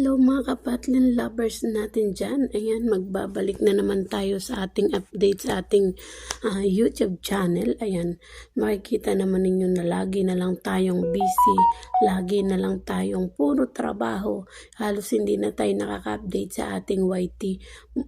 Hello mga kapatlin lovers natin dyan. Ayan, magbabalik na naman tayo sa ating update sa ating ah, YouTube channel. Ayan, makikita naman ninyo na lagi na lang tayong busy. Lagi na lang tayong puro trabaho. Halos hindi na tayo nakaka-update sa ating YT.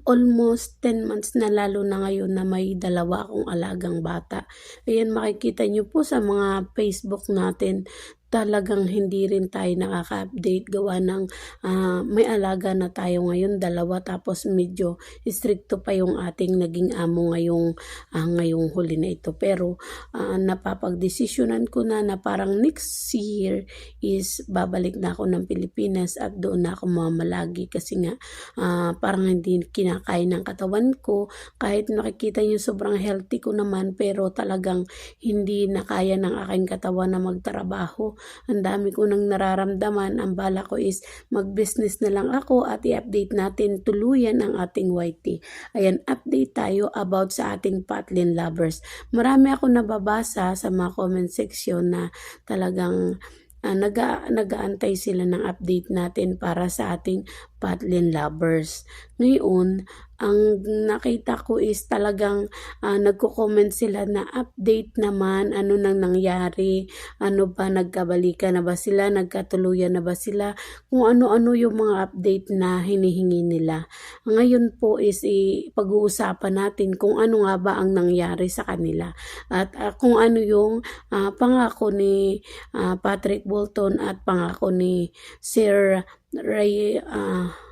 Almost 10 months na lalo na ngayon na may dalawa akong alagang bata. Ayan, makikita nyo po sa mga Facebook natin talagang hindi rin tayo nakaka-update gawa ng ah, may alaga na tayo ngayon dalawa tapos medyo stricto pa yung ating naging amo ngayong ah, ngayong huli na ito. Pero ah, napapagdesisyonan ko na na parang next year is babalik na ako ng Pilipinas at doon na ako mamalagi. Kasi nga ah, parang hindi kinakain ng katawan ko. Kahit nakikita niyo sobrang healthy ko naman pero talagang hindi na kaya ng aking katawan na magtrabaho ang dami ko nang nararamdaman. Ang bala ko is mag-business na lang ako at i-update natin tuluyan ang ating YT. Ayan, update tayo about sa ating Patlin lovers. Marami ako nababasa sa mga comment section na talagang uh, naga, nagaantay sila ng update natin para sa ating Patlin lovers. Ngayon, ang nakita ko is talagang uh, nagko-comment sila na update naman, ano nang nangyari, ano ba, nagkabalikan na ba sila, nagkatuluyan na ba sila, kung ano-ano yung mga update na hinihingi nila. Ngayon po is pag-uusapan natin kung ano nga ba ang nangyari sa kanila. At uh, kung ano yung uh, pangako ni uh, Patrick Bolton at pangako ni Sir Ray, uh,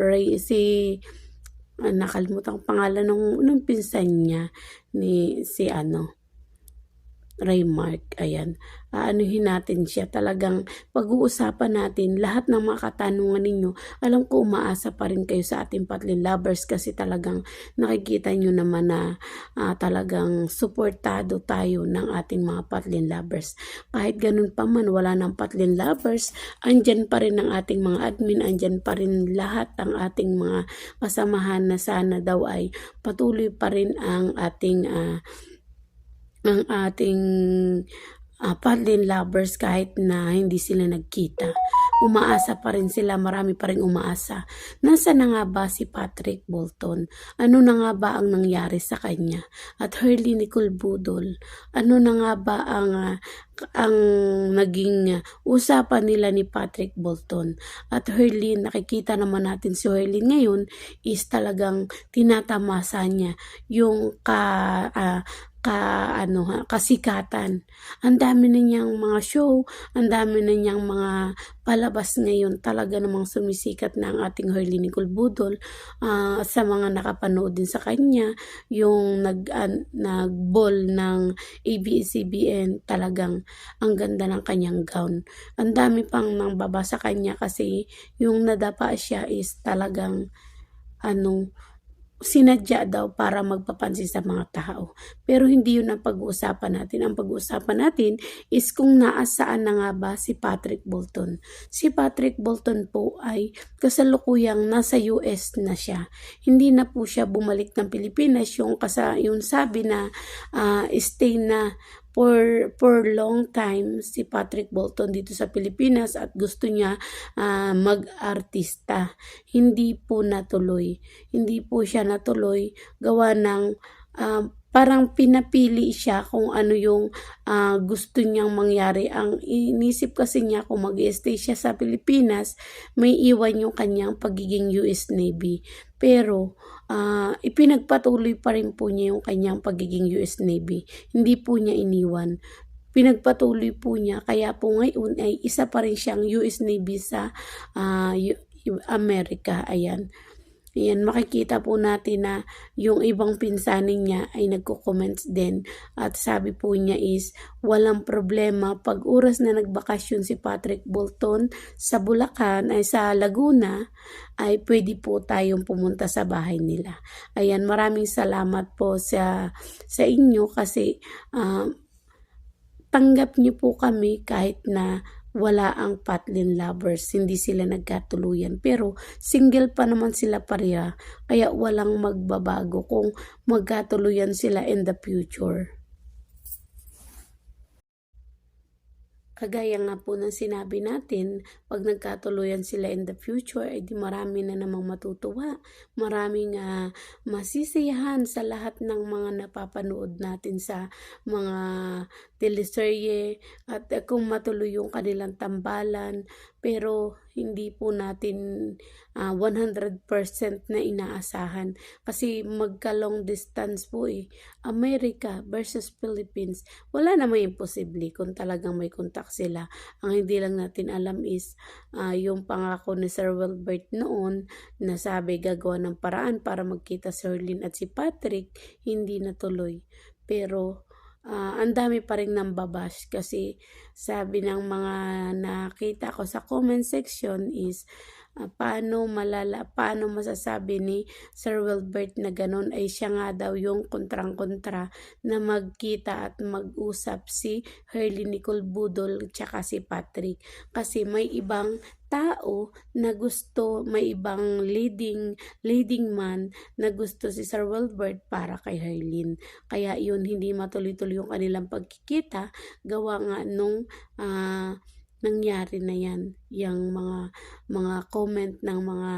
Ray si ah, nakalimutan ko pangalan ng, ng pinsan niya ni si ano Raymark, ayan, aanuhin natin siya. Talagang pag-uusapan natin lahat ng mga katanungan ninyo. Alam ko umaasa pa rin kayo sa ating Patlin Lovers kasi talagang nakikita nyo naman na uh, talagang suportado tayo ng ating mga Patlin Lovers. Kahit ganun pa man, wala ng Patlin Lovers, andyan pa rin ang ating mga admin, andyan pa rin lahat ang ating mga kasamahan na sana daw ay patuloy pa rin ang ating uh, ang ating uh, Padlin lovers kahit na hindi sila nagkita. Umaasa pa rin sila, marami pa rin umaasa. Nasa na nga ba si Patrick Bolton? Ano na nga ba ang nangyari sa kanya? At Hurley Nicole Budol, ano na nga ba ang ang naging usapan nila ni Patrick Bolton. At Hurley, nakikita naman natin si Hurley ngayon is talagang tinatamasa niya yung ka, uh, ka ano ha, kasikatan. Ang dami na niyang mga show, ang dami na niyang mga palabas ngayon. Talaga namang sumisikat na ang ating Harley Nicole Budol uh, sa mga nakapanood din sa kanya. Yung nag, uh, nag-ball ng ABS-CBN, talagang ang ganda ng kanyang gown. Ang dami pang nang baba kanya kasi yung nadapa siya is talagang ano, sinadya daw para magpapansin sa mga tao. Pero hindi yun ang pag-uusapan natin. Ang pag-uusapan natin is kung naasaan na nga ba si Patrick Bolton. Si Patrick Bolton po ay kasalukuyang nasa US na siya. Hindi na po siya bumalik ng Pilipinas. Yung, kasa, yung sabi na uh, stay na for for long time si Patrick Bolton dito sa Pilipinas at gusto niya uh, mag-artista. Hindi po natuloy. Hindi po siya natuloy gawa ng uh, parang pinapili siya kung ano yung uh, gusto niyang mangyari. Ang inisip kasi niya kung mag stay siya sa Pilipinas, may iwan yung kanyang pagiging US Navy. Pero uh, ipinagpatuloy pa rin po niya yung kanyang pagiging US Navy. Hindi po niya iniwan. Pinagpatuloy po niya kaya po ngayon ay isa pa rin siyang US Navy sa uh, Amerika. Ayan. Ayan, makikita po natin na yung ibang pinsanin niya ay nagko-comments din. At sabi po niya is, walang problema pag oras na nagbakasyon si Patrick Bolton sa Bulacan ay sa Laguna, ay pwede po tayong pumunta sa bahay nila. Ayan, maraming salamat po sa, sa inyo kasi uh, tanggap niyo po kami kahit na wala ang Patlin lovers, hindi sila nagkatuluyan. Pero single pa naman sila pareha, kaya walang magbabago kung magkatuluyan sila in the future. Kagaya nga po ng sinabi natin, pag nagkatuluyan sila in the future, ay di marami na namang matutuwa. Maraming ah, masisiyahan sa lahat ng mga napapanood natin sa mga teleserye at eh, kung matuloy yung kanilang tambalan. Pero hindi po natin ah, 100% na inaasahan kasi magka-long distance po eh. America versus Philippines, wala namang imposible kung talagang may contact sila. Ang hindi lang natin alam is ah, yung pangako ni Sir Wilbert noon na sabi gagawa ng paraan para magkita si Erlyn at si Patrick, hindi natuloy. Pero ah, ang dami pa rin nambabash kasi sabi ng mga nakita ko sa comment section is ah, paano malala paano masasabi ni Sir Wilbert na ganun? Ay siya nga daw yung kontrang-kontra na magkita at mag-usap si Hurley Nicole Budol tsaka si Patrick. Kasi may ibang tao na gusto may ibang leading leading man na gusto si Sir Wilbert para kay Herlin kaya yun hindi matuloy-tuloy yung kanilang pagkikita. Gawa nga nung ah, nangyari na yan. Yung mga mga comment ng mga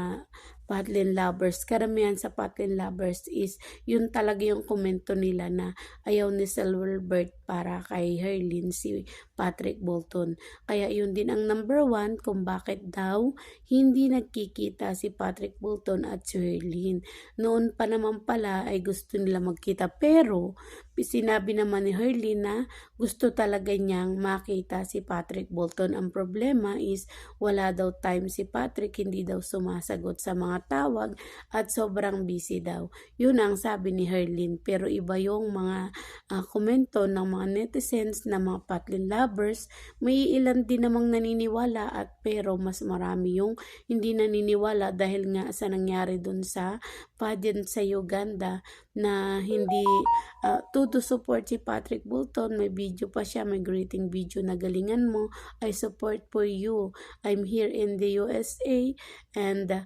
Patlin lovers. Karamihan sa Patlin lovers is yun talaga yung komento nila na ayaw ni Wilbert para kay Herlin si Patrick Bolton. Kaya yun din ang number one kung bakit daw hindi nagkikita si Patrick Bolton at si Herlin. Noon pa naman pala ay gusto nila magkita pero sinabi naman ni Herlin na gusto talaga niyang makita si Patrick Bolton. Ang problema is wala daw time si Patrick, hindi daw sumasagot sa mga tawag at sobrang busy daw. Yun ang sabi ni Herlin. Pero iba yung mga ah, komento ng mga netizens na mga Patlin lovers. May ilan din namang naniniwala at pero mas marami yung hindi naniniwala dahil nga sa nangyari dun sa pageant sa Uganda na hindi uh, to support si Patrick Bolton. May video pa siya, may greeting video na galingan mo. I support for you. I'm here in the USA and uh,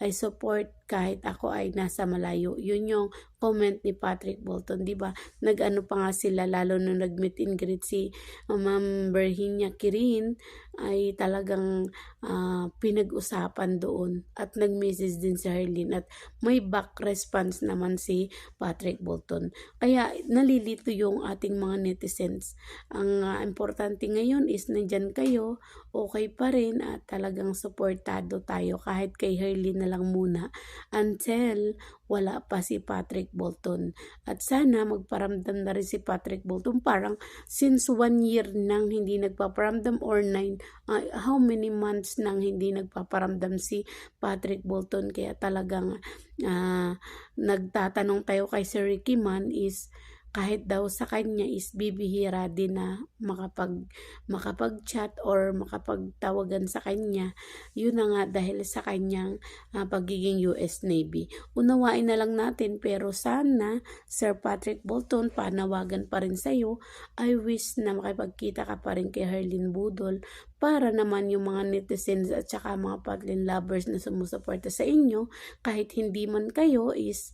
I support kahit ako ay nasa malayo. Yun yung comment ni Patrick Bolton, 'di ba? Nag-ano pa nga sila lalo nung nag-meet and greet si uh, Ma'am Berhinia Kirin ay talagang uh, pinag-usapan doon at nag-message din si Harleen at may back response naman si Patrick Bolton. Kaya nalilito yung ating mga netizens. Ang uh, importante ngayon is nandyan kayo, okay pa rin at talagang supportado tayo kahit kay Harleen na lang muna until wala pa si Patrick Bolton. At sana magparamdam na rin si Patrick Bolton. Parang since one year nang hindi nagpaparamdam or nine, uh, how many months nang hindi nagpaparamdam si Patrick Bolton. Kaya talagang uh, nagtatanong tayo kay Sir Ricky Man is kahit daw sa kanya is bibihira din na makapag makapag-chat or makapagtawagan sa kanya. Yun na nga dahil sa kanyang uh, pagiging US Navy. Unawain na lang natin pero sana Sir Patrick Bolton panawagan pa rin sa iyo I wish na makipagkita ka pa rin kay Herlin Budol para naman yung mga netizens at saka mga Patlin lovers na sumusuporta sa inyo kahit hindi man kayo is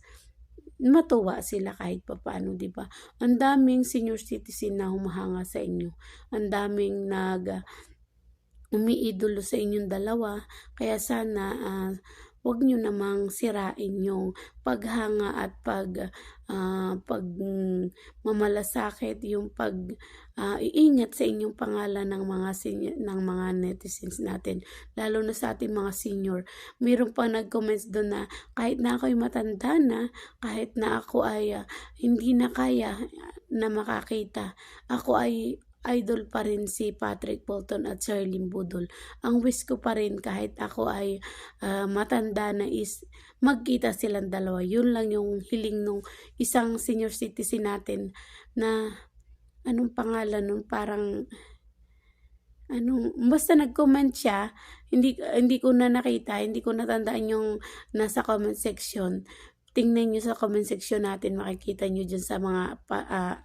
matuwa sila kahit papaano, di ba? Ang daming senior citizen na humahanga sa inyo. Ang daming nag uh, umiidolo sa inyong dalawa. Kaya sana uh, wag nyo namang sirain yung paghanga at pag uh, pag mamalasakit yung pag uh, iingat sa inyong pangalan ng mga senior, ng mga netizens natin lalo na sa ating mga senior. Mayroon pa nag-comments doon na kahit na ako'y matanda na kahit na ako ay uh, hindi na kaya na makakita ako ay idol pa rin si Patrick Bolton at Charlene Budol. Ang wish ko pa rin kahit ako ay uh, matanda na is magkita silang dalawa. Yun lang yung hiling nung isang senior citizen natin na anong pangalan nun parang anong basta nag-comment siya hindi hindi ko na nakita hindi ko natandaan yung nasa comment section tingnan nyo sa comment section natin, makikita nyo dyan sa mga pa, uh,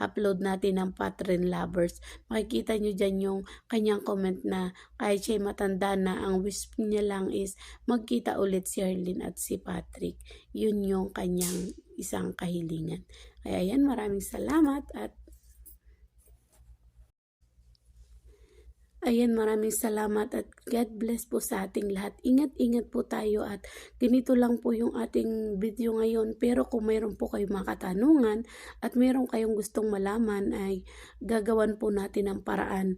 upload natin ng Patreon lovers. Makikita nyo dyan yung kanyang comment na kahit siya matanda na, ang wish niya lang is magkita ulit si Arlene at si Patrick. Yun yung kanyang isang kahilingan. Kaya yan, maraming salamat at Ayan, maraming salamat at God bless po sa ating lahat. Ingat-ingat po tayo at ganito lang po yung ating video ngayon. Pero kung mayroon po kayong mga katanungan at mayroon kayong gustong malaman ay gagawan po natin ng paraan.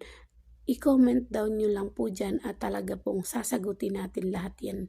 I-comment down nyo lang po dyan at talaga pong sasagutin natin lahat yan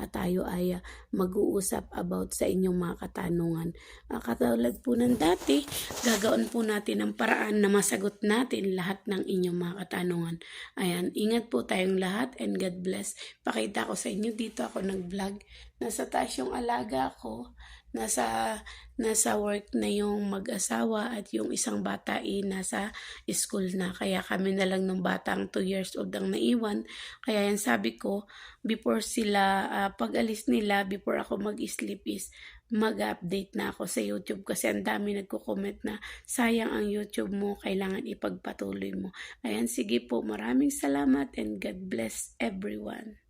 at tayo ay ah, mag-uusap about sa inyong mga katanungan. Ah, katulad po ng dati, gagawin po natin ang paraan na masagot natin lahat ng inyong mga katanungan. Ayan, ingat po tayong lahat and God bless. Pakita ko sa inyo dito ako nag-vlog. Nasa taas yung alaga ko. Nasa, nasa work na yung mag-asawa at yung isang bata ay nasa school na. Kaya kami na lang ng batang 2 years old ang naiwan. Kaya yan sabi ko, before sila, ah, pag alis nila, before ako mag-sleep is mag-update na ako sa YouTube kasi ang dami nagko-comment na sayang ang YouTube mo, kailangan ipagpatuloy mo. Ayan, sige po, maraming salamat and God bless everyone.